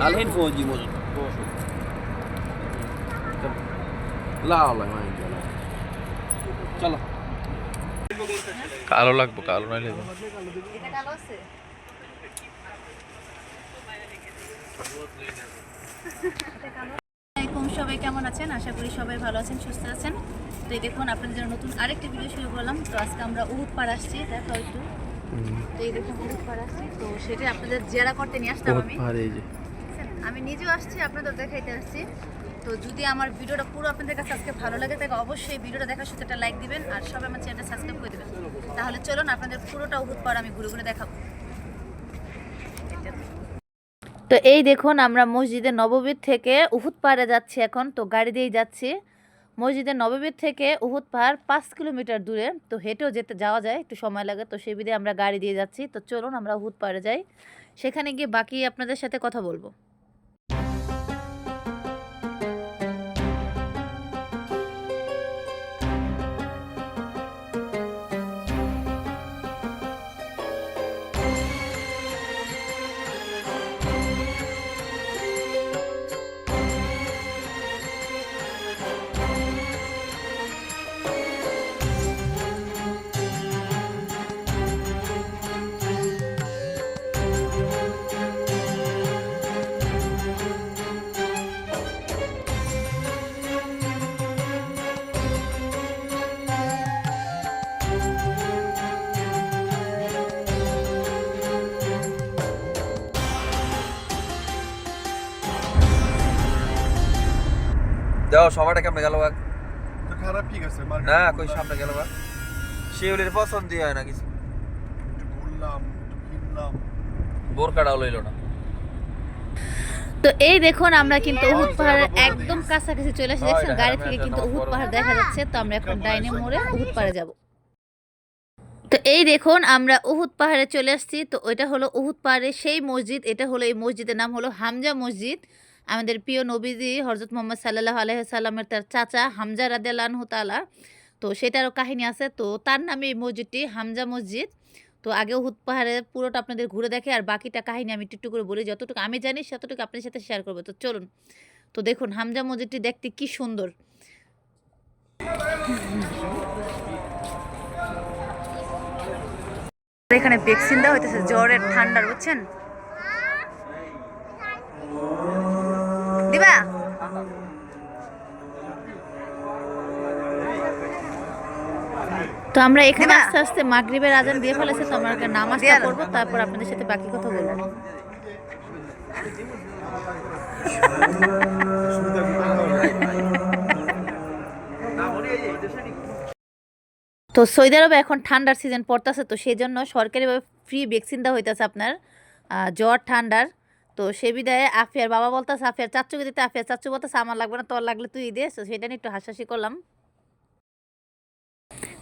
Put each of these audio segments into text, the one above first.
Alhin فوجي موجود لا والله ما عندي لا চলো কালো লাগবো কালো নাইলে এটা কালো আছে আসসালামাইকুম সবাই কেমন আছেন আশা করি সবাই ভালো আছেন সুস্থ আছেন তো এই দেখুন আপনাদের জন্য নতুন আরেকটি ভিডিও শুরু করলাম তো আজকে আমরা উহুদ পাড় আসছি দেখো একটু তো এই দেখুন উহুদ পাড় আসছি তো সেটা আপনাদের জেরা করতে নিয়ে আসতাম আমি। পাহাড়ে এই যে। বুঝছেন? আমি নিজেও আসছি আপনাদের দেখাইতে আসছি। তো যদি আমার ভিডিওটা পুরো আপনাদের কাছে আজকে ভালো লাগে তাহলে অবশ্যই ভিডিওটা দেখার সাথে একটা লাইক দিবেন আর সবাই আমার চ্যানেলটা সাবস্ক্রাইব করে দেবেন। তাহলে চলুন আপনাদের পুরোটা উহুদ পাড় আমি ঘুরে ঘুরে দেখাবো। তো এই দেখুন আমরা মসজিদে নববীর থেকে উহুদ পাড়ে যাচ্ছি এখন তো গাড়ি দিয়েই যাচ্ছি। মসজিদে নববীর থেকে উহুদ পাহাড় পাঁচ কিলোমিটার দূরে। তো হেঁটেও যেতে, যাওয়া যায়, একটু সময় লাগে। তো সেই বিধে আমরা গাড়ি দিয়ে যাচ্ছি। তো চলুন আমরা উহুদ পাহাড়ে যাই। সেখানে গিয়ে বাকি আপনাদের সাথে কথা বলব। কেমন গেল বাঘ তো খারাপ কি গেছে না কই সামনে গেল বাঘ শিউলির পছন্দই হয় না কিছু। ঘুরলাম কিনলাম বোরকাটাও লইল না। তো এই দেখুন আমরা কিন্তু উহুদ পাহাড়ের একদম কাছাকাছি চলে এসে দেখছেন গাড়ি থেকে কিন্তু উহুদ পাহাড় দেখা যাচ্ছে। তো আমরা এখন ডাইনে মোড়ে উহুদ পাহাড়ে যাব। তো এই দেখুন আমরা উহুদ পাহাড়ে চলে আসছি তো ওইটা হলো উহুদ পাহাড়ের সেই মসজিদ। এটা হলো এই মসজিদের নাম হলো হামজা মসজিদ। আমাদের প্রিয় নবীজি হজরত মোহাম্মদ সাল্লাহ আলহিসাল্লামের তার চাচা হামজা রাদেলানহু তালা তো সেটারও কাহিনী আছে। তো তার নামে এই মসজিদটি হামজা মসজিদ। তো আগে উহুদ পাহাড়ে পুরোটা আপনাদের ঘুরে দেখে আর বাকিটা কাহিনী আমি একটু করে বলি। যতটুকু আমি জানি ততটুকু আপনাদের সাথে শেয়ার করব। তো চলুন। তো দেখুন, হামজা মসজিদটি দেখতে কি সুন্দর। এখানে ভ্যাকসিন দেওয়া হইতেছে, জ্বরের ঠান্ডার বুঝছেন? দিবা? তো আমরা এখানে আস্তে আস্তে মাগরিবের আজান দিয়ে ফেলেছে তো আমরা আগে নামাজটা করব তারপর আপনাদের সাথে বাকি কথা বলব। তো সৌদি আরবে এখন ঠান্ডার সিজন পড়তেছে তো সেই জন্য সরকারিভাবে ফ্রি ভ্যাকসিন দেওয়া হইতেছে আপনার আহ, জ্বর ঠান্ডার। তো সে বিদায়ে আফিয়ার বাবা বলতেছে, আফিয়ার চাচ্চুকে দিতে, আফিয়ার চাচ্চু বলতেছে, আমার লাগবে না, তোর লাগলে তুই দে। তো সেটা নিয়ে একটু হাসাহাসি করলাম।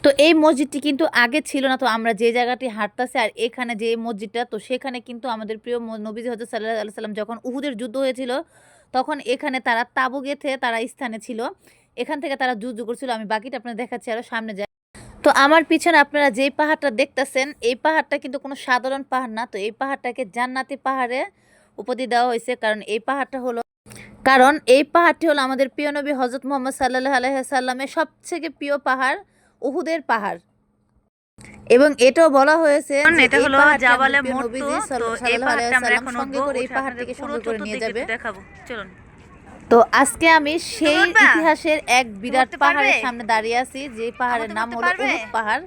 তো এই মসজিদটি কিন্তু আগে ছিল না, তো আমরা যে জায়গাটি হাঁটতেছি আর এখানে যে মসজিদটা, তো সেখানে কিন্তু আমাদের প্রিয় নবীজি হজরত সাল্লাহ আলি সাল্লাম যখন উহুদের যুদ্ধ হয়েছিল, তখন এখানে তারা তাবু গেথে তারা স্থানে ছিল। এখান থেকে তারা যুদ্ধ করছিল, আমি বাকিটা আপনার দেখাচ্ছি আরও সামনে যাই তো আমার পিছনে আপনারা যেই পাহাড়টা দেখতেছেন, এই পাহাড়টা কিন্তু কোনো সাধারণ পাহাড় না, তো এই পাহাড়টাকে জান্নাতি পাহাড়ে উপাধি দেওয়া হয়েছে কারণ এই পাহাড়টা হলো কারণ এই পাহাড়টি হলো আমাদের প্রিয় নবী হজরত মোহাম্মদ সাল্লাহ আলহামের সবথেকে প্রিয় পাহাড় উহুদের পাহাড়। এবং এটাও বলা হয়েছে এটা হলো জাবালে নবীজি সাল্লাল্লাহু এই আলাইহি পাহাড়টা আমরা ওয়াসাল্লাম এখন সঙ্গে করে এই পাহাড়টিকে সঙ্গে করে নিয়ে যাবে। দেখাবো চলুন। তো আজকে আমি সেই ইতিহাসের এক বিরাট পাহাড়ের সামনে দাঁড়িয়ে আছি যে পাহাড়ের নাম হলো উহুদ পাহাড়।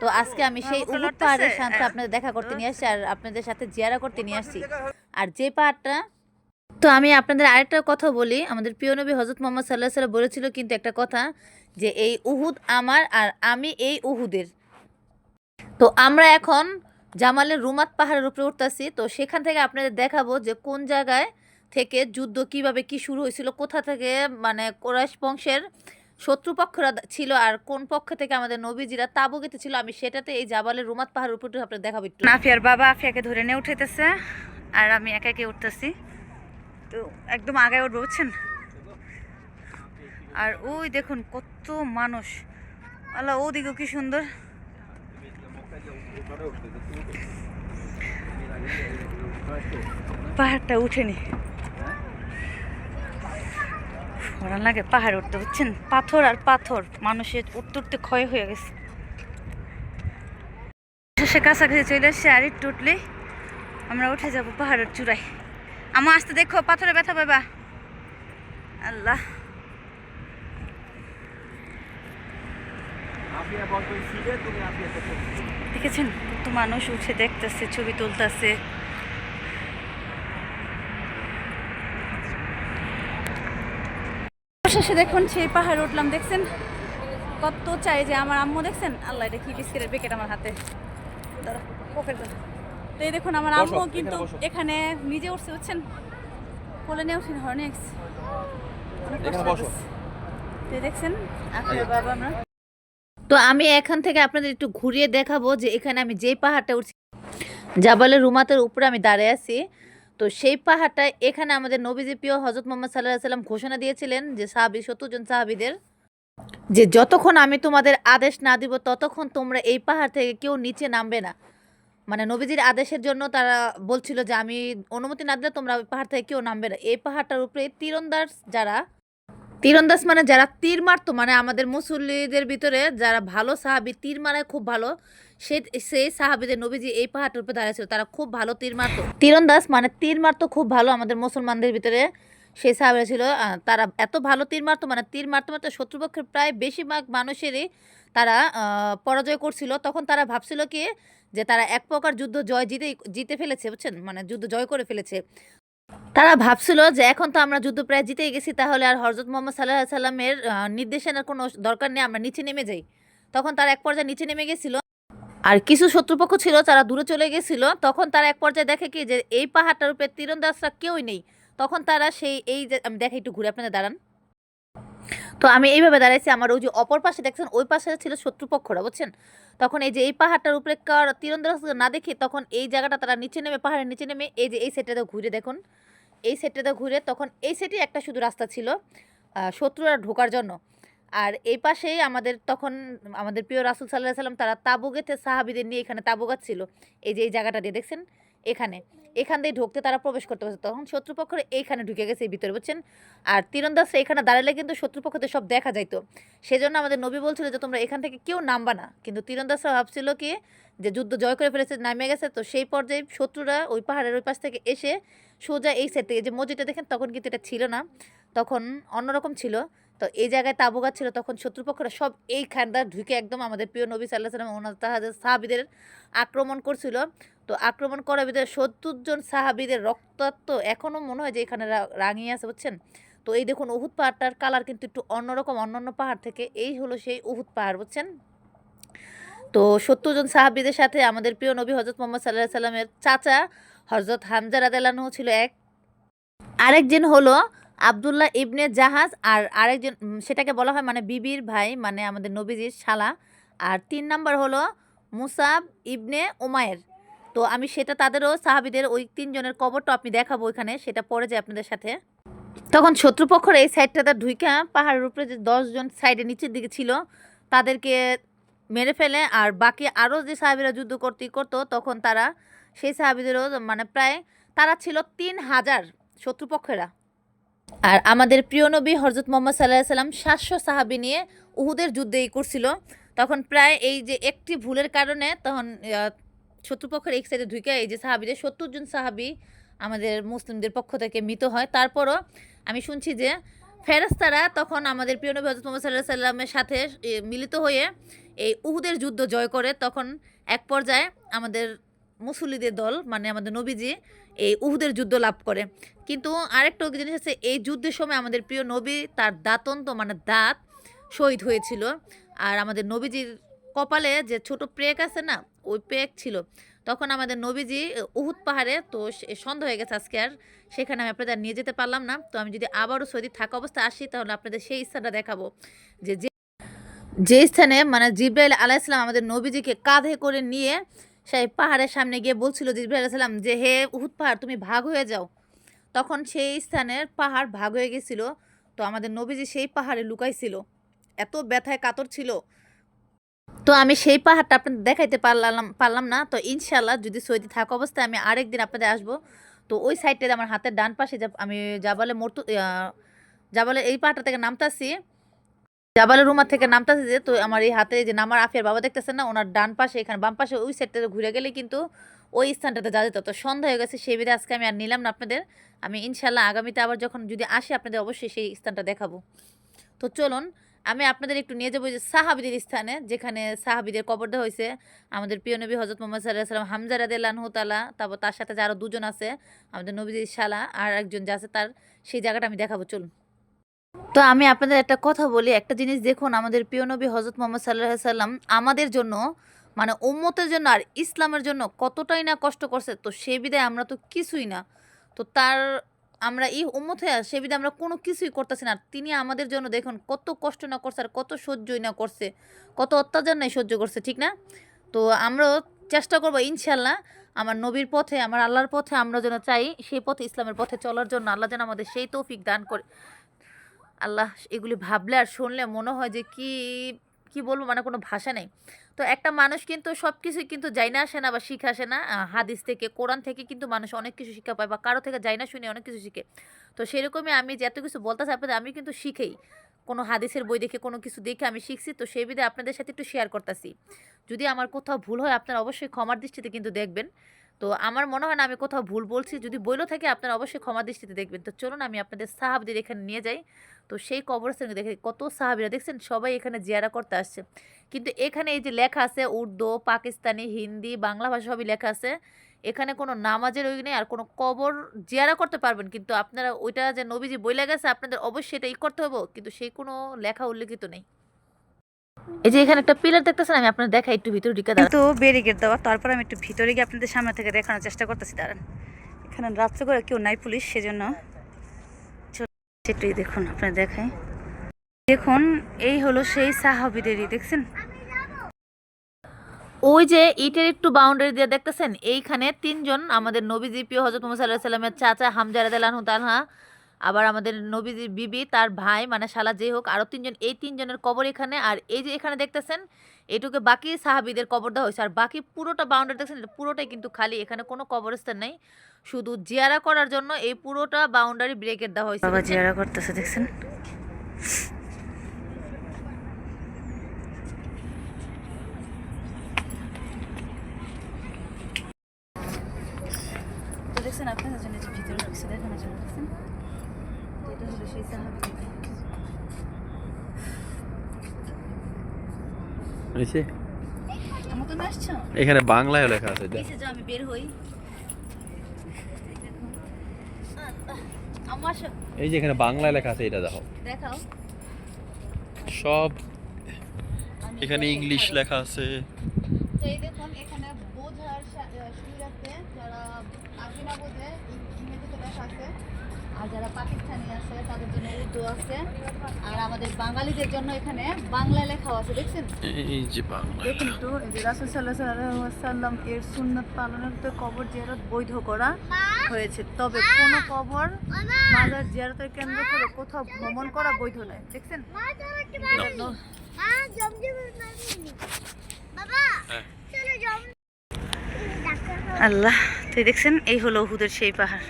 তো আজকে আমি সেই বুকে পাহাড়ের সাথে আপনাদের দেখা করতে নিয়ে আসছি আর আপনাদের সাথে জিয়ারা করতে নিয়ে আসছি। আর যে পাহাড়টা তো আমি আপনাদের আরেকটা কথা বলি আমাদের প্রিয় নবী হজরত মোহাম্মদ সাল্লাহ সাল্লাম বলেছিল কিন্তু একটা কথা যে এই উহুদ আমার আর আমি এই উহুদের। তো আমরা এখন জামালের রুমাত পাহাড়ের উপরে উঠতেছি তো সেখান থেকে আপনাদের দেখাবো যে কোন জায়গায় থেকে যুদ্ধ কীভাবে কি শুরু হয়েছিল কোথা থেকে মানে কোরাইশ বংশের শত্রুপক্ষরা ছিল আর কোন পক্ষ থেকে আমাদের নবীজিরা তাবু গেতে ছিল আমি সেটাতে এই জাবালের রুমাত পাহাড়ের উপরে আপনাদের দেখাবো একটু। নাফিয়ার বাবা আফিয়াকে ধরে নিয়ে উঠেতেছে, আর আমি একা একে উঠতেছি। তো একদম আগে উঠবো বুঝছেন আর ওই দেখুন কত মানুষ। আল্লাহ, ওদিকেও কি সুন্দর। পাহাড়টা উঠেনি। ভালো লাগে পাহাড় উঠতে বুঝছেন? পাথর আর পাথর মানুষের উঠতে উঠতে ক্ষয় হয়ে গেছে। শেষে কাছাকাছি চলে এসছে আর একটু উঠলে আমরা উঠে যাব পাহাড়ের চূড়ায়। আমার আসতে দেখো পাথরে ব্যথা পাবা। আল্লাহ। দেখেছেন? কত মানুষ উঠে দেখতেছে ছবি তুলতেছে। শেষে দেখুন সেই পাহাড় উঠলাম দেখছেন? কত চাই যে আমার আম্মু দেখছেন? আল্লাহ এটা কি বিস্কিটের প্যাকেট আমার হাতে। পকেট। তো এই দেখুন আমার আম্মু কিন্তু এখানে নিজে উঠছে বুঝছেন? কোলে নিয়ে উঠেন হর্নেক্স তো দেখছেন? আপনার বাবা আমরা। তো আমি এখান থেকে আপনাদের একটু ঘুরিয়ে দেখাবো যে এখানে আমি যেই পাহাড়টা উঠছি জাবালের রুমাতের উপরে আমি দাঁড়িয়ে আছি। তো সেই পাহাড়টা এখানে আমাদের নবীজি প্রিয় হজরত মোহাম্মদ সাল্লাহ সাল্লাম ঘোষণা দিয়েছিলেন যে সাহাবি সত্তর জন সাহাবিদের যে যতক্ষণ আমি তোমাদের আদেশ না দিব, ততক্ষণ তোমরা এই পাহাড় থেকে কেউ নিচে নামবে না। মানে নবীজির আদেশের জন্য তারা বলছিল যে আমি অনুমতি না দিলে তোমরা পাহাড় থেকে কেউ নামবে না। এই পাহাড়টার উপরে তীরন্দাজ যারা, তীরন্দাজ মানে যারা তীর মারতো মানে আমাদের মুসল্লিদের ভিতরে যারা ভালো সাহাবি, তীর মারায় খুব ভালো সে সেই সাহাবিদের নবীজি এই পাহাড়টার উপরে দাঁড়িয়েছিল তারা খুব ভালো তীর মারতো। তীরন্দাজ মানে তীর মারতো খুব ভালো আমাদের মুসলমানদের ভিতরে। সেই সাহাবিরা ছিল তারা এত ভালো তীর মারতো মানে তীর মারতে মারতে শত্রুপক্ষের প্রায় বেশিরভাগ মানুষেরই তারা পরাজয় করছিল। তখন তারা ভাবছিল কি, যে তারা এক প্রকার যুদ্ধ জয় জিতে জিতে ফেলেছে, বুঝছেন? মানে যুদ্ধ জয় করে ফেলেছে। তারা ভাবছিল যে এখন তো আমরা যুদ্ধ প্রায় জিতে গেছি, তাহলে আর হজরত মোহাম্মদ সাল্লাহ সাল্লামের নির্দেশনার কোনো দরকার নেই, আমরা নিচে নেমে যাই। তখন তারা এক পর্যায়ে নিচে নেমে গেছিল। আর কিছু শত্রুপক্ষ ছিল তারা দূরে চলে গেছিল, তখন তারা এক পর্যায়ে দেখে কি যে এই পাহাড়টার উপরে তীরন্দাজরা কেউই নেই। তখন তারা সেই, এই যে, আমি দেখে একটু ঘুরে আপনাদের দাঁড়ান। তো আমি এইভাবে দাঁড়াইছি, আমার ওই যে অপর পাশে দেখছেন, ওই পাশে ছিল শত্রুপক্ষরা, বুঝছেন? তখন এই যে এই পাহাড়টার উপরে কার তীরন্দাজ না দেখে তখন এই জায়গাটা তারা নিচে নেমে, পাহাড়ের নিচে নেমে এই যে এই সেটটাতে ঘুরে দেখুন। এই সেটটাতে ঘুরে, তখন এই সেটে একটা শুধু রাস্তা ছিল শত্রুরা ঢোকার জন্য। আর এই পাশেই আমাদের তখন আমাদের প্রিয় রাসুল সাল্লাহ সাল্লাম তারা তাবু সাহাবিদের নিয়ে এখানে তাবু ছিল এই যে এই জায়গাটা দিয়ে দেখছেন? এখানে। এখান দিয়ে ঢুকতে তারা প্রবেশ করতে পারছে। তখন শত্রুপক্ষের এইখানে ঢুকে গেছে এই ভিতরে, বুঝছেন? আর তীরন্দাজরা এখানে দাঁড়ালে কিন্তু শত্রুপক্ষদের সব দেখা যাইতো। সেজন্য আমাদের নবী বলছিল যে, তোমরা এখান থেকে কেউ নামবা না। কিন্তু তীরন্দাজরা ভাবছিল কি? যে যুদ্ধ জয় করে ফেলেছে নামে গেছে। তো সেই পর্যায়ে শত্রুরা ওই পাহাড়ের ওই পাশ থেকে এসে সোজা এই সাইড থেকে যে মসজিদটা দেখেন, তখন কিন্তু এটা ছিল না। তখন অন্যরকম ছিল। তো এই জায়গায় তাবু গাছ ছিল, তখন শত্রুপক্ষরা সব এই খান্ডা ঢুকে একদম আমাদের প্রিয় নবী সাল্লাহ সাল্লাম ওনার তাহাদের সাহাবিদের আক্রমণ করছিল। তো আক্রমণ করার ভিতরে সত্তর জন সাহাবিদের রক্তাক্ত এখনও মনে হয় যে এখানে রাঙিয়ে আছে, বুঝছেন? তো এই দেখুন উহুদ পাহাড়টার কালার কিন্তু একটু অন্যরকম, অন্যান্য পাহাড় থেকে এই হলো সেই উহুদ পাহাড়, বুঝছেন? তো সত্তর জন সাহাবিদের সাথে আমাদের প্রিয় নবী হজরত মোহাম্মদ সাল্লাহ সাল্লামের চাচা হজরত হামজা রাদেলানু ছিল এক। আরেকজন হলো আবদুল্লাহ ইবনে জাহাজ আর আরেকজন সেটাকে বলা হয় মানে বিবির ভাই মানে আমাদের নবীজির শালা। আর তিন নাম্বার হলো মুসাব ইবনে উমায়ের। তো আমি সেটা তাদেরও, সাহাবিদের ওই তিনজনের কবরটা আপনি দেখাবো ওইখানে, সেটা পড়ে যায় আপনাদের সাথে। তখন শত্রুপক্ষর এই সাইডটাতে ঢুইকা, পাহাড়ের উপরে যে দশজন সাইডে নিচের দিকে ছিল, তাদেরকে মেরে ফেলে। আর বাকি আরও যে সাহাবিরা যুদ্ধ করতে করতো, তখন তারা, সেই সাহাবিদেরও মানে প্রায়, তারা ছিল তিন হাজার শত্রুপক্ষেরা। আর আমাদের প্রিয় নবী হরজত মোহাম্মদ সাল্লাহ সাল্লাম সাতশো সাহাবি নিয়ে উহুদের যুদ্ধে এই করছিল। তখন প্রায় এই যে একটি ভুলের কারণে তখন শত্রুপক্ষের এক সাইডে ঢুকে এই যে সাহাবিদের সত্তর জন সাহাবি আমাদের মুসলিমদের পক্ষ থেকে মৃত হয়। তারপরও আমি শুনছি যে ফেরেস্তারা তখন আমাদের প্রিয় নবী হজরত মোহাম্মদ সাল্লাহ সাল্লামের সাথে মিলিত হয়ে এই উহুদের যুদ্ধ জয় করে। তখন এক পর্যায়ে আমাদের মুসল্লিদের দল মানে আমাদের নবীজি এই উহুদের যুদ্ধ লাভ করে। কিন্তু আরেকটা জিনিস আছে, এই যুদ্ধের সময় আমাদের প্রিয় নবী তার দাঁতন্ত মানে দাঁত শহীদ হয়েছিল। আর আমাদের নবীজির কপালে যে ছোট প্রেক আছে না, ওই প্রেক ছিল। তখন আমাদের নবীজি উহুদ পাহাড়ে, তো সন্ধ্যা হয়ে গেছে আজকে আর, সেখানে আমি আপনাদের নিয়ে যেতে পারলাম না। তো আমি যদি আবারও সৌদি থাকা অবস্থায় আসি, তাহলে আপনাদের সেই স্থানটা দেখাবো। যে যে স্থানে মানে জিব্রাইল আলাইসলাম আমাদের নবীজিকে কাঁধে করে নিয়ে সেই পাহাড়ের সামনে গিয়ে বলছিল জিব্রাইল আলাইসাল্লাম যে হে উহুদ পাহাড় তুমি ভাগ হয়ে যাও। তখন সেই স্থানের পাহাড় ভাগ হয়ে গেছিল। তো আমাদের নবীজি সেই পাহাড়ে লুকাইছিল। এত ব্যথায় কাতর ছিল। তো আমি সেই পাহাড়টা আপনাদের দেখাইতে পারলাম পারলাম না। তো ইনশাল্লাহ যদি সৌদি থাকা অবস্থায় আমি আরেকদিন আপনাদের আসব। তো ওই সাইডটাতে আমার হাতের ডান পাশে যা- আমি জাবালে মর্তু আহ, জাবালের এই পাহাড়টা থেকে নামতাছি। জাবালের রুমার থেকে নামতাছি যে, তো আমার এই হাতে যে নামার আফিয়ার বাবা দেখতেছেন না, ওনার ডান পাশে, এখানে বাম পাশে ওই সাইডটাতে ঘুরে গেলে কিন্তু ওই স্থানটাতে যা যেত। তো সন্ধ্যা হয়ে গেছে, সেই বিধে আজকে আমি আর নিলাম না আপনাদের। আমি ইনশাল্লাহ আগামীতে আবার যখন যদি আসি আপনাদের অবশ্যই সেই স্থানটা দেখাবো। তো চলুন, আমি আপনাদের একটু নিয়ে যাব যে সাহাবিদের স্থানে, যেখানে সাহাবিদের কবর দেওয়া হয়েছে। আমাদের প্রিয় নবী হজরত মোহাম্মদ সাল্লাহ সাল্লাম হামজা রাদে তালা তারপর তার সাথে যে আরও দুজন আছে, আমাদের নবীজির শালা আর একজন যে আছে তার, সেই জায়গাটা আমি দেখাবো। চলুন। তো আমি আপনাদের একটা কথা বলি, একটা জিনিস দেখুন, আমাদের প্রিয় নবী হজরত মোহাম্মদ সাল্লাহ সাল্লাম আমাদের জন্য মানে উম্মতের জন্য আর ইসলামের জন্য কতটাই না কষ্ট করছে, তো সে বিদায় আমরা তো কিছুই না। তো তার, আমরা এই উম্মত হয়ে সে বিধে আমরা কোনো কিছুই করতেছি না। তিনি আমাদের জন্য দেখুন কত কষ্ট না করছে আর কত সহ্যই না করছে, কত অত্যাচার নাই সহ্য করছে, ঠিক না? তো আমরাও চেষ্টা করব ইনশাল্লাহ আমার নবীর পথে, আমার আল্লাহর পথে আমরা যেন চাই, সেই পথে ইসলামের পথে চলার জন্য আল্লাহ যেন আমাদের সেই তৌফিক দান করে। আল্লাহ এগুলি ভাবলে আর শুনলে মনে হয় যে কি কি বলব মানে কোনো ভাষা নেই। তো একটা মানুষ কিন্তু সব কিছুই কিন্তু যাই না আসে না বা শিখে আসে না। হাদিস থেকে, কোরআন থেকে কিন্তু মানুষ অনেক কিছু শিক্ষা পায় বা কারও থেকে যাই না শুনে অনেক কিছু শিখে। তো সেরকমই আমি যে এত কিছু বলতে চাই আপনাদের আমি কিন্তু শিখেই। কোনো হাদিসের বই দেখে, কোনো কিছু দেখে আমি শিখছি। তো সেই বিধে আপনাদের সাথে একটু শেয়ার করতেছি। যদি আমার কোথাও ভুল হয়, আপনারা অবশ্যই ক্ষমার দৃষ্টিতে কিন্তু দেখবেন। তো আমার মনে হয় না আমি কোথাও ভুল বলছি। যদি বইলেও থাকে আপনারা অবশ্যই ক্ষমা দৃষ্টিতে দেখবেন। তো চলুন আমি আপনাদের সাহাবদের এখানে নিয়ে যাই। তো সেই কবরস্থানে দেখে কত সাহাবিরা, দেখছেন? সবাই এখানে জিয়ারা করতে আসছে। কিন্তু এখানে এই যে লেখা আছে উর্দু, পাকিস্তানি, হিন্দি, বাংলা ভাষা সবই লেখা আছে। এখানে কোনো নামাজের ওই নেই আর কোনো কবর জিয়ারা করতে পারবেন। কিন্তু আপনারা ওইটা যে নবীজি বইলে গেছে, আপনাদের অবশ্যই এটা ই করতে হবে কিন্তু সেই কোনো লেখা উল্লেখিত নেই। এই যে এখানে একটা পিলার দেখতেছেন আমি আপনার দেখা একটু ভিতরে ঢুকে দাঁড়ান। কিন্তু ব্যারিকেড দেওয়া তারপর আমি একটু ভিতরে গিয়ে আপনাদের সামনে থেকে দেখানোর চেষ্টা করতেছি দাঁড়ান। এখানে রাত্রে করে কেউ নাই পুলিশ সেজন্য সেটাই দেখুন আপনার দেখাই। দেখুন এই হলো সেই সাহাবিদেরই দেখছেন? ওই যে ইটের একটু বাউন্ডারি দিয়ে দেখতেছেন এইখানে তিনজন আমাদের নবীজি প্রিয় হজরত মোহাম্মদ সাল্লাহ সাল্লামের চাচা হামজা রাদিয়াল্লাহু তাআলা আবার আমাদের নবীজি বিবি তার ভাই মানে শালা যে হোক আরও তিনজন এই তিনজনের কবর এখানে। আর এই যে এখানে দেখতেছেন এটুকু বাকি সাহাবিদের কবর দেওয়া হয়েছে। আর বাকি পুরোটা বাউন্ডারি দেখছেন এটা পুরোটাই কিন্তু খালি এখানে কোনো কবরস্থান নেই। শুধু জিয়ারা করার জন্য এই পুরোটা বাউন্ডারি ব্রেকের দেওয়া হয়েছে বাবা জিয়ারা করতেছে দেখছেন তো দেখছেন আপনাদের জন্য যে ভিতরে ঢুকছে দেখানোর জন্য দেখছেন তো এটা হলো সেই সাহাবি আমার আসছো? এখানে বাংলায় লেখা আছে যাও আমি বের হই। এই যে এখানে বাংলায় লেখা আছে এটা দেখো। দেখাও। সব এখানে ইংলিশ লেখা আছে। এই দেখুন এখানে বোঝার সুবিধার্থে যারা না বোঝে ইংরেজিতে লেখা আছে। আর যারা পাকিস্তানি আছে তাদের জন্য উর্দু আছে। আর আমাদের বাঙালিদের জন্য এখানে বাংলা লেখাও আছে দেখছেন? এই যে বাংলা। দেখুন তো এই যে রাসুল সাল্লাহ সাল্লাম এর সুন্নত পালনের তো কবর জিয়ারত বৈধ করা হয়েছে। তবে কোন কবর মাজার জিয়ারতের কেন্দ্র করে কোথাও ভ্রমণ করা বৈধ নয় দেখছেন? আল্লাহ তুই দেখছেন? এই হলো উহুদের সেই পাহাড়।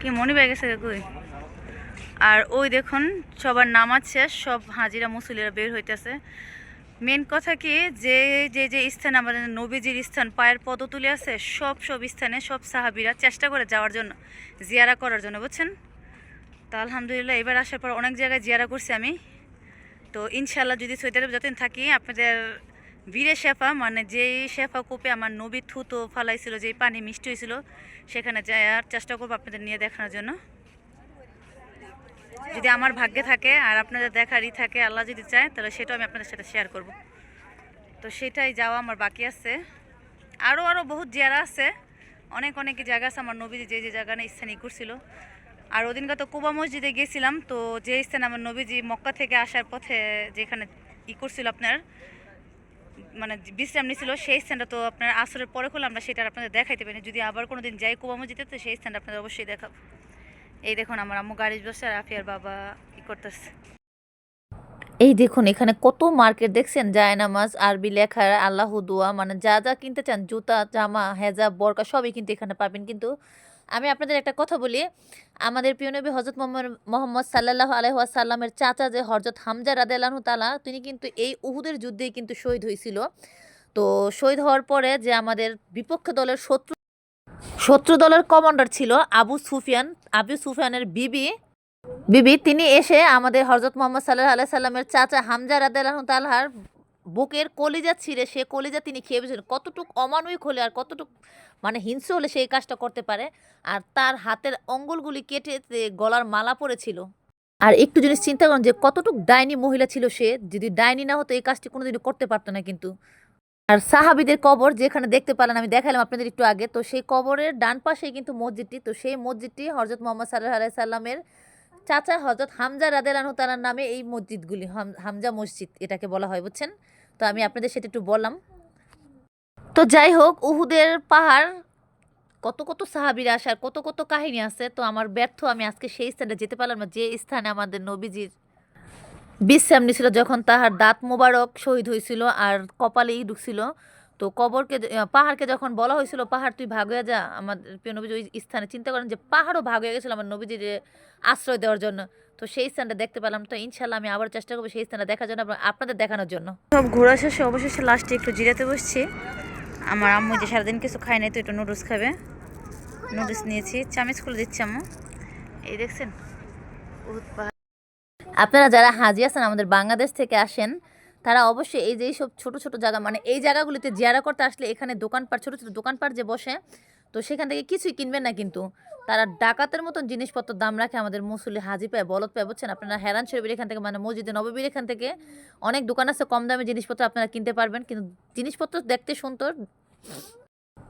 কি মনে পেয়ে গেছে কই আর ওই দেখুন, সবার নামাজ শেষ, সব হাজিরা মুসলিরা বের হইতেছে। মেন কথা কি, যে যে যে স্থান, আমাদের নবীজির স্থান, পায়ের পদতুলি আছে, সব সব স্থানে সব সাহাবিরা চেষ্টা করে যাওয়ার জন্য, জিয়ারা করার জন্য, বুঝছেন? তা আলহামদুলিল্লাহ, এবার আসার পর অনেক জায়গায় জিয়ারা করছি আমি। তো ইনশাল্লাহ যদি সৈয়দ যতদিন থাকি, আপনাদের বীরে শেফা মানে যেই শেফা কূপে আমার নবী থুতো ফালাইছিল, যেই পানি মিষ্টি হয়েছিল, সেখানে যাওয়ার চেষ্টা করব আপনাদের নিয়ে দেখানোর জন্য। যদি আমার ভাগ্যে থাকে আর আপনাদের দেখারই থাকে, আল্লাহ যদি চায়, তাহলে সেটাও আমি আপনাদের সাথে শেয়ার করব। তো সেটাই যাওয়া আমার বাকি আছে। আরও আরও বহুত জিয়ারা আছে। অনেক অনেক জায়গা আছে আমার নবী যে যে জায়গা না স্থানে করছিল আর ওদিনকে তো কুবা মসজিদে গেছিলাম, তো যে স্থানে আমার নবীজি মক্কা থেকে আসার পথে যেখানে ই করছিল আপনার মানে বিশ্রাম নিছিল সেই স্থানটা তো আপনার আসরের পরে হলে, আমরা সেটা আপনাদের দেখাইতে পারি যদি আবার কোনো দিন যাই কুবা মসজিদে, তো সেই স্থানটা আপনাদের অবশ্যই দেখাবো। এই দেখুন, আমার আম্মু গাড়ি বসে আর আফিয়ার বাবা ই করতেছে। এই দেখুন, এখানে কত মার্কেট দেখছেন? জায়নামাজ আরবি লেখা আল্লাহ দোয়া মানে যা যা কিনতে চান, জুতা, জামা, হেজাব, বরকা, সবই কিন্তু এখানে পাবেন। কিন্তু আমি আপনাদের একটা কথা বলি। আমাদের প্রিয় নবী হজরত মোহাম্মদ সাল্লাহ আলহাসাল্লামের চাচা যে হজরত হামজা রাদেলানহু তালা তিনি কিন্তু এই উহুদের যুদ্ধেই কিন্তু শহীদ হয়েছিল। তো শহীদ হওয়ার পরে যে আমাদের বিপক্ষ দলের শত্রু শত্রু দলের কমান্ডার ছিল আবু সুফিয়ান, আবু সুফিয়ানের বিবি বিবি, তিনি এসে আমাদের হজরত মোহাম্মদ সাল্লাহ আলাই সাল্লামের চাচা হামজা রাদেলাহ তালহার বুকের কলিজা ছিঁড়ে সে কলিজা তিনি খেয়ে বসেছেন। কতটুক অমানবিক হলে আর কতটুক মানে হিংস্র হলে সেই কাজটা করতে পারে? আর তার হাতের অঙ্গুলগুলি কেটে গলার মালা পড়েছিল আর একটু জিনিস চিন্তা করুন যে কতটুক ডাইনি মহিলা ছিল সে, যদি ডাইনি না হতো এই কাজটি কোনোদিনই করতে পারতো না কিন্তু। আর সাহাবিদের কবর যেখানে দেখতে পেলেন, আমি দেখালাম আপনাদের একটু আগে, তো সেই কবরের ডান পাশেই কিন্তু মসজিদটি, তো সেই মসজিদটি হজরত মোহাম্মদ সাল্লাহ আলাই সাল্লামের চাচা হজরত হামজা রাদেলানু তালার নামে এই মসজিদগুলি, হাম- হামজা মসজিদ এটাকে বলা হয়, বুঝছেন? তো আমি আপনাদের সেটা একটু বললাম। তো যাই হোক, উহুদের পাহাড়, কত কত সাহাবির আসার কত কত কাহিনী আছে। তো আমার ব্যর্থ, আমি আজকে সেই স্থানে যেতে পারলাম না, যে স্থানে আমাদের নবীজির বিশ্রাম নিছিল যখন তাহার দাঁত মোবারক শহীদ হয়েছিল আর কপালেই ঢুকছিল তো কবরকে পাহাড়কে যখন বলা হয়েছিল পাহাড় তুই ভাগ হয়ে যা আমার প্রিয় নবীজি ওই স্থানে চিন্তা করেন যে পাহাড়ও ভাগ হয়ে গেছিল আমার নবীজির আশ্রয় দেওয়ার জন্য। তো সেই স্থানটা দেখতে পেলাম। তো ইনশাল্লাহ আমি আবার চেষ্টা করব সেই স্থানটা দেখার জন্য আপনাদের দেখানোর জন্য। সব ঘোরা শেষে অবশেষে লাস্টে একটু জিরাতে বসছি। আমার আম্মু যে সারাদিন কিছু খায় নাই তো একটু নুডলস খাবে। নুডলস নিয়েছি চামিচ খুলে দিচ্ছি আম্মু। এই দেখছেন আপনারা যারা হাজি আছেন আমাদের বাংলাদেশ থেকে আসেন তারা অবশ্যই এই যে এইসব ছোট ছোট জায়গা মানে এই জায়গাগুলিতে জিয়ারা করতে আসলে এখানে দোকানপাট, ছোট ছোট দোকানপাট যে বসে, তো সেখান থেকে কিছুই কিনবেন না কিন্তু। তারা ডাকাতের মতন জিনিসপত্র দাম রাখে আমাদের মুসলি হাজি পায় বলদ পায় বুঝছেন? আপনারা হেরান শরীফের এখান থেকে মানে মসজিদে নববীর এখান থেকে অনেক দোকান আছে, কম দামে জিনিসপত্র আপনারা কিনতে পারবেন, কিন্তু জিনিসপত্র দেখতে সুন্দর।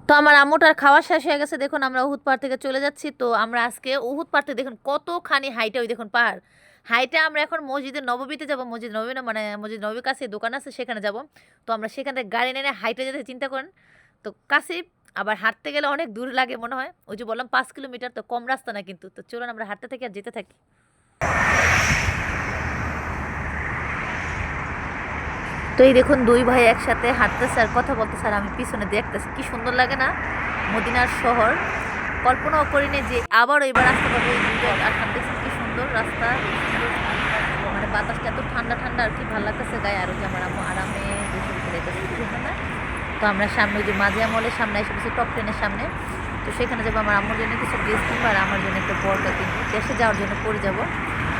তো আমার আম্মুটার খাওয়া শেষ হয়ে গেছে, দেখুন আমরা উহুদ পাহাড় থেকে চলে যাচ্ছি, তো আমরা আজকে উহুদ পাহাড় থেকে দেখুন কতখানি হাইটে ওই দেখুন পাহাড়। হাইটে আমরা এখন মসজিদের নববীতে যাব, মসজিদ নবী না মানে মসজিদ নবীর কাছে দোকান আছে, সেখানে যাব। তো আমরা সেখান থেকে গাড়ি নিয়ে হাইটে যেতে চিন্তা করেন। তো কাছে আবার হাঁটতে গেলে অনেক দূর লাগে মনে হয়। ওই যে বললাম পাঁচ কিলোমিটার, তো কম রাস্তা না কিন্তু। তো চলুন আমরা হাঁটতে থেকে আর যেতে থাকি। তো এই দেখুন দুই ভাই একসাথে হাঁটতেছে আর কথা বলতেছে আর আমি পিছনে দেখতেছি। কি সুন্দর লাগে না? মদিনার শহর। কল্পনাও করিনি যে আবার এবার এই দুইটা আসলাম দেখছেন কি সুন্দর রাস্তা। মানে বাতাসটা এত ঠান্ডা ঠান্ডা আর কি ভালো লাগতেছে গায়ে আর ওই যে আমার আম্মু আরামে বসে বসে দেখতেছে না তো আমরা সামনে যে মাঝিয়া মলের সামনে এসে বসে টপ ট্রেনের সামনে। তো সেখানে যাব আমার আম্মুর জন্য কিছু ড্রেস কিনবো আর আমার জন্য একটা বরকা কিনবো দেশে যাওয়ার জন্য পরে যাব।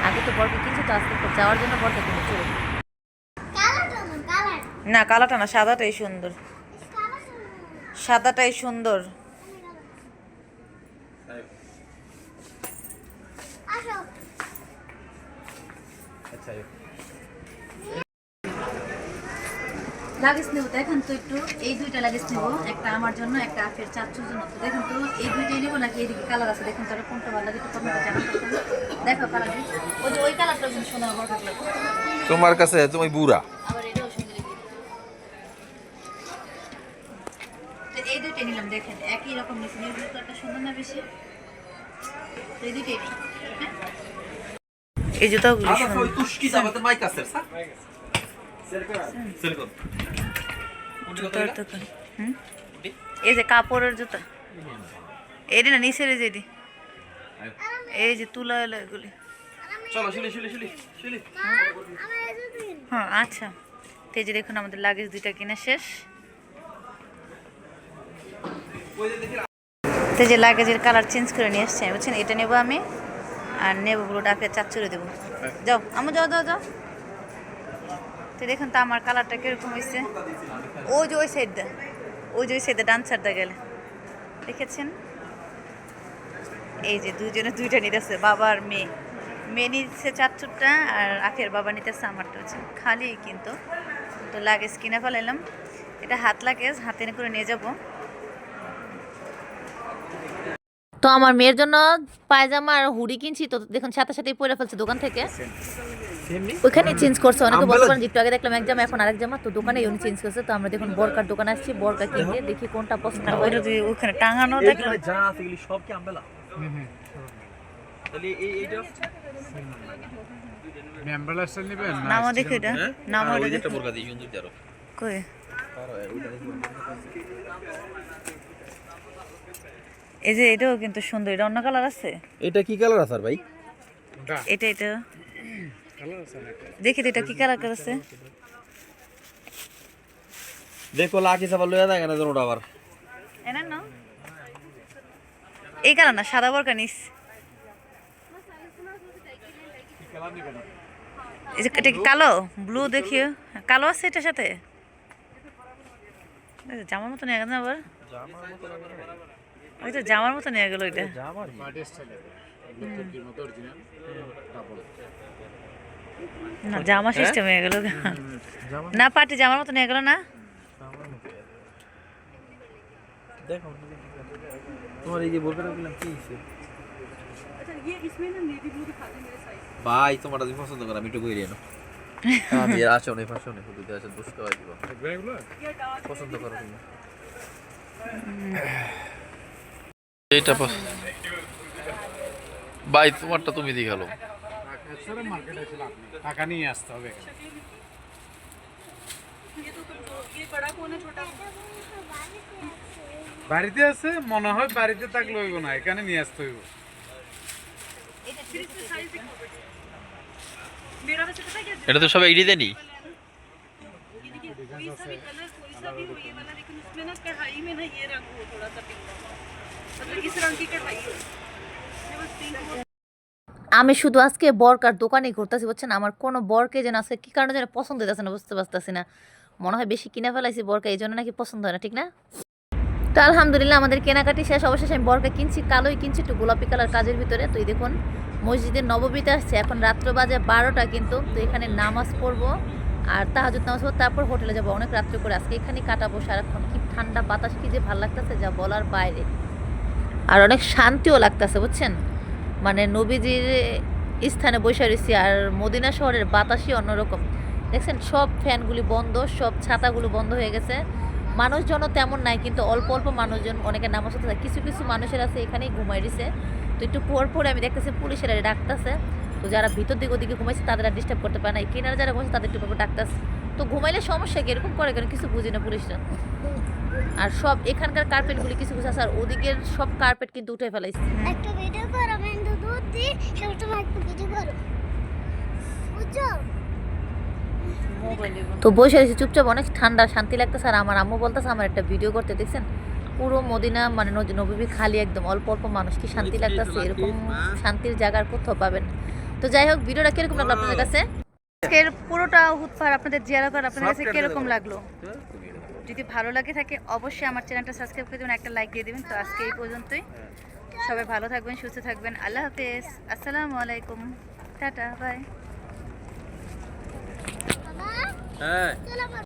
আগে তো বরকা কিনছি তো আজকে যাওয়ার জন্য বরকা কিনে চলে না কালাটা না সাদাটাই সুন্দর। সাদাটাই সুন্দর। লাগেজ নেব দেখেন তো একটু এই দুইটা লাগেজ নেব একটা আমার জন্য একটা আফের চাচুর জন্য। তো দেখেন তো এই দুইটাই নেব নাকি এদিকে কালার আছে? দেখুন তারা কোনটা ভালো লাগে একটু কমেন্টে জানাতে দেখো কালার ওই যে ওই কালারটা কিন্তু কালার তোমার কাছে তুমি বুড়া। আবার এটাও সুন্দর তো এই দুইটাই নিলাম দেখেন একই রকম নিচে নীল ব্লু কালারটা সুন্দর না বেশি? এই দুইটাই নিই? এই জুতাগুলো জুতার দোকান? এই যে কাপড়ের জুতা। এটি না নিচের এই যে এটি। এই যে তুলা এলো এগুলি। চলো শুলি শুলি শুলি শুলি হ্যাঁ আচ্ছা। তো যে দেখুন আমাদের লাগেজ দুইটা কিনা শেষ। তো যে লাগেজের কালার চেঞ্জ করে নিয়ে এসছি বুঝছেন? এটা নেব আমি। আর নেবগুলো ডাকে চাচ্চুরে দেবো। যাও আমু যাও যাও যাও। তো দেখুন তো আমার কালারটা কীরকম হয়েছে ওই যে ওই সাইডটা ওই যে ওই সাইডে ডান গেলে। দেখেছেন? এই যে দুজনে দুইটা নিতেছে, বাবা আর মেয়ে। মেয়ে নিচ্ছে চাচ্চুরটা আর আখের বাবা নিতেছে আমারটা হচ্ছে। খালি কিন্তু। তো লাগেজ কিনে ফেলাইলাম। এটা হাত লাগেজ হাতে করে নিয়ে যাব। তো আমার মেয়ের জন্য পায়জামা আর হুডি কিনছি তো দেখুন সাথে সাথেই পরে ফেলছে দোকান থেকে। ওইখানে চেঞ্জ করছে অনেকে বলতে পারেন একটু আগে দেখলাম এক জামা এখন আরেক জামা তো দোকানে উনি চেঞ্জ করছে তো আমরা দেখুন বরকার দোকানে আসছি বরকা কিনতে দেখি। কোনটা পছন্দ হয়। ওইটা যদি ওখানে টাঙানো দেখলাম যা আছে এগুলি সব কি আমবেলা তাহলে এই এইটা নেবেন? নামও দেখো এটা। হ্যাঁ নামও আর ওই এটা যে একটা দেখো বোরকা দিয়ে। সুন্দর যারো কই এই যে এটাও কিন্তু সুন্দর এটা অন্য কালার আছে? এটা কি কালার আছে ভাই? এটা। এটা দেখি তো এটা কি কালার আছে দেখো লাকি সাবার লইয়া দেয় কেন ওটা আবার। এনা না এই কালার না সাদা বরকা নিস। এই যে এটা কি কালো? ব্লু দেখিও। কালো আছে এটার সাথে? জামার মতো নিয়ে না আবার। ওই তো জামার মতো নিয়ে গেল অরিজিনাল ডাবল না জামা সিস্টেম হয়ে গেল। না পার্টি জামার মতো নিয়ে গেল না? দেখো তোমার এই যে বোরকাটা কিনলাম কি ভাই তোমার তুমি পছন্দ করো আমি একটু বইরে এনো আমি এর আসো নেই ফাঁসো নেই শুধু আছে দুষ্ট হয়ে দিব পছন্দ করো তুমি। এটা ভাই তোমারটা তুমি ছিল আপনি। টাকা নিয়ে আসতে হবে বাড়িতে আছে মনে হয় বাড়িতে থাকলে হইব না এখানে নিয়ে আসতে হইব। এটা তো সবাই এড়িয়ে দেনি আমি শুধু আজকে বরকার দোকানে ঘুরতেছি, বুঝছেন? আমার কোনো বরকে যেন আজকে কী কারণে যেন পছন্দ হইতেছে না, বুঝতে পারতেছি না। মনে হয় বেশি কিনে ফেলাইছি বরকা, এই জন্য নাকি পছন্দ হয় না, ঠিক না? তো আলহামদুলিল্লাহ, আমাদের কেনাকাটি শেষ। অবশেষে আমি বরকা কিনছি, কালোই কিনছি, একটু গোলাপি কালার কাজের ভিতরে। তুই দেখুন, মসজিদের নববীতে আসছে। এখন রাত্র বাজে বারোটা কিন্তু, তো এখানে নামাজ পড়ব আর তাহাজুদ নামাজ পড়ব। তারপর হোটেলে যাব। অনেক রাত্র করে আজকে এখানে কাটাবো সারাক্ষণ। কি ঠান্ডা বাতাস, কি যে ভালো লাগতেছে, যা বলার বাইরে। আর অনেক শান্তিও লাগতেছে, বুঝছেন? মানে নবীজির স্থানে বসে রয়েছি আর মদিনা শহরের বাতাসই অন্যরকম। দেখছেন, সব ফ্যানগুলি বন্ধ, সব ছাতাগুলো বন্ধ হয়ে গেছে। মানুষজনও তেমন নাই, কিন্তু অল্প অল্প মানুষজন অনেকে পড়তে যায়। কিছু কিছু মানুষের আছে এখানেই ঘুমাই দিছে তো একটু পর পরে আমি দেখতেছি পুলিশেরা ডাকতেছে। তো যারা ভিতর দিকে ওদিকে ঘুমাইছে, তাদের আর ডিস্টার্ব করতে পারে না। কিনারে যারা ঘুমাইছে তাদের একটু ডাকতেছে। তো ঘুমাইলে সমস্যা কি? এরকম করে কেন? কিছু বুঝি না পুলিশরা। আর সব এখানকার কার্পেটগুলি কিছু কিছু আছে আর ওদিকের সব কার্পেট কিন্তু উঠে ফেলাইছে। একটা ভিডিও করো কিন্তু দুধ দিই সেটা একটা ভিডিও করো। বুঝছ? তো বসে রয়েছি চুপচাপ অনেক ঠান্ডা শান্তি লাগতেছে আর আমার আম্মু বলতেছে আমার একটা ভিডিও করতে দেখছেন? পুরো মদিনা মানে নজ- নবী খালি একদম অল্প অল্প মানুষ কি শান্তি লাগতেছে? এরকম শান্তির জায়গার কোথাও পাবেন। তো যাই হোক ভিডিওটা কীরকম লাগল আপনাদের কাছে? আজকের পুরোটা হুৎপার আপনাদের জিয়ারা করার আপনাদের কাছে কীরকম লাগল? যদি ভালো লাগে থাকে অবশ্যই আমার চ্যানেলটা সাবস্ক্রাইব করে দেবেন একটা লাইক দিয়ে দেবেন। তো আজকে এই পর্যন্তই। সবাই ভালো থাকবেন সুস্থ থাকবেন। আল্লাহ হাফেজ। আসসালামু আলাইকুম। Ta-ta bye. হ্যাঁ।